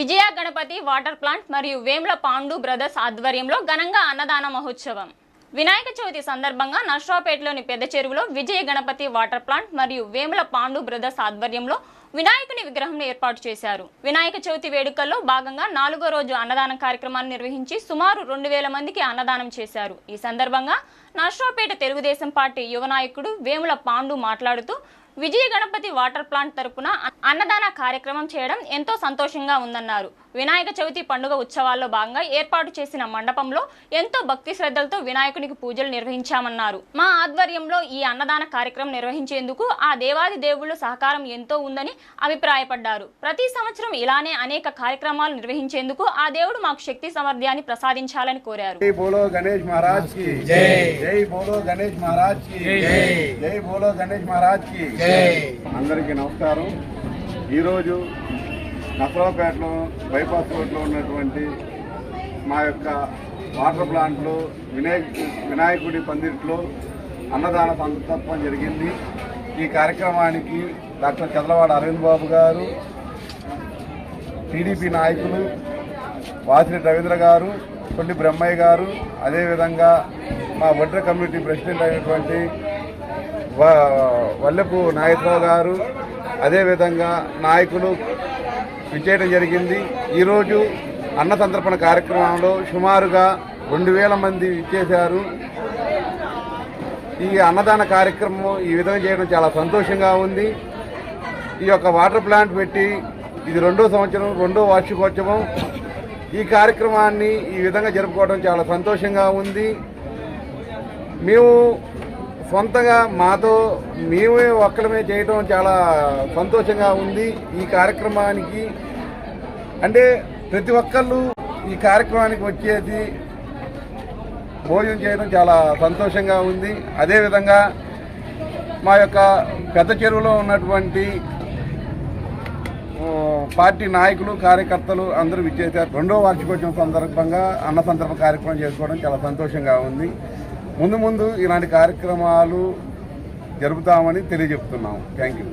విజయ Ganapati water plant మరియు Vemula Pandu brothers ఆధ్వర్యంలో ఘనంగా అన్నదాన మహోత్సవం. వినాయక చవితి సందర్భంగా నర్సరావుపేటలోని పెద్ద చెరువులో విజయ గణపతి వాటర్ ప్లాంట్ మరియు వేముల పాండు బ్రదర్స్ ఆధ్వర్యంలో వినాయకుని విగ్రహం ఏర్పాటు చేశారు. వినాయక చవితి వేడుకల్లో భాగంగా నాలుగో రోజు అన్నదానం కార్యక్రమాన్ని నిర్వహించి సుమారు రెండు వేల మందికి అన్నదానం చేశారు. ఈ సందర్భంగా నర్సరావుపేట తెలుగుదేశం పార్టీ యువ నాయకుడు వేముల పాండు మాట్లాడుతూ విజయ గణపతి వాటర్ ప్లాంట్ తరపున అన్నదాన కార్యక్రమం చేయడం ఎంతో సంతోషంగా ఉందన్నారు. వినాయక చవితి పండుగ ఉత్సవాల్లో భాగంగా ఏర్పాటు చేసిన మండపంలో ఎంతో భక్తి శ్రద్ధలతో వినాయకునికి పూజలు నిర్వహించామన్నారు. మా ఆధ్వర్యంలో ఈ అన్నదాన కార్యక్రమం నిర్వహించేందుకు ఆ దేవాది దేవుళ్ళ సహకారం ఎంతో ఉందని అభిప్రాయపడ్డారు. ప్రతి సంవత్సరం ఇలానే అనేక కార్యక్రమాలు నిర్వహించేందుకు ఆ దేవుడు మాకు శక్తి సామర్థ్యాన్ని ప్రసాదించాలని కోరారు. ఈరోజు నసరావుపేటలో బైపాస్ రోడ్లో ఉన్నటువంటి మా యొక్క వాటర్ ప్లాంట్లో వినాయక వినాయకుడి పందిట్లో అన్నదాన సంతత్వం జరిగింది. ఈ కార్యక్రమానికి డాక్టర్ చంద్రవాడ అరవింద్ బాబు గారు టీడీపీ నాయకులు వాసిరెడ్డి రవీంద్ర గారు కొండి బ్రహ్మయ్య గారు అదేవిధంగా మా వడ్ర కమ్యూనిటీ ప్రెసిడెంట్ అయినటువంటి వ- వల్లెపు నాగేశ్వరరావు గారు అదేవిధంగా నాయకులు విచ్చేయడం జరిగింది. ఈరోజు అన్న సంతర్పణ కార్యక్రమంలో సుమారుగా రెండు వేల మంది ఇచ్చేశారు ఈ అన్నదాన కార్యక్రమం ఈ విధంగా చేయడం చాలా సంతోషంగా ఉంది. ఈ యొక్క వాటర్ ప్లాంట్ పెట్టి ఇది రెండో సంవత్సరం రెండో వార్షికోత్సవం. ఈ కార్యక్రమాన్ని ఈ విధంగా జరుపుకోవడం చాలా సంతోషంగా ఉంది. మేము సొంతంగా మాతో మేమే ఒక్కడమే చేయడం చాలా సంతోషంగా ఉంది. ఈ కార్యక్రమానికి అంటే ప్రతి ఒక్కళ్ళు ఈ కార్యక్రమానికి వచ్చేది భోజనం చేయడం చాలా సంతోషంగా ఉంది. అదేవిధంగా మా యొక్క పెద్ద చెరువులో ఉన్నటువంటి పార్టీ నాయకులు కార్యకర్తలు అందరూ విచ్చేసారు రెండో వార్షికోత్సవం సందర్భంగా అన్న సందర్భ కార్యక్రమం చేసుకోవడం చాలా సంతోషంగా ఉంది. ముందు ముందు ఇలాంటి కార్యక్రమాలు జరుపుతామని తెలియజెప్తున్నాము. Thank you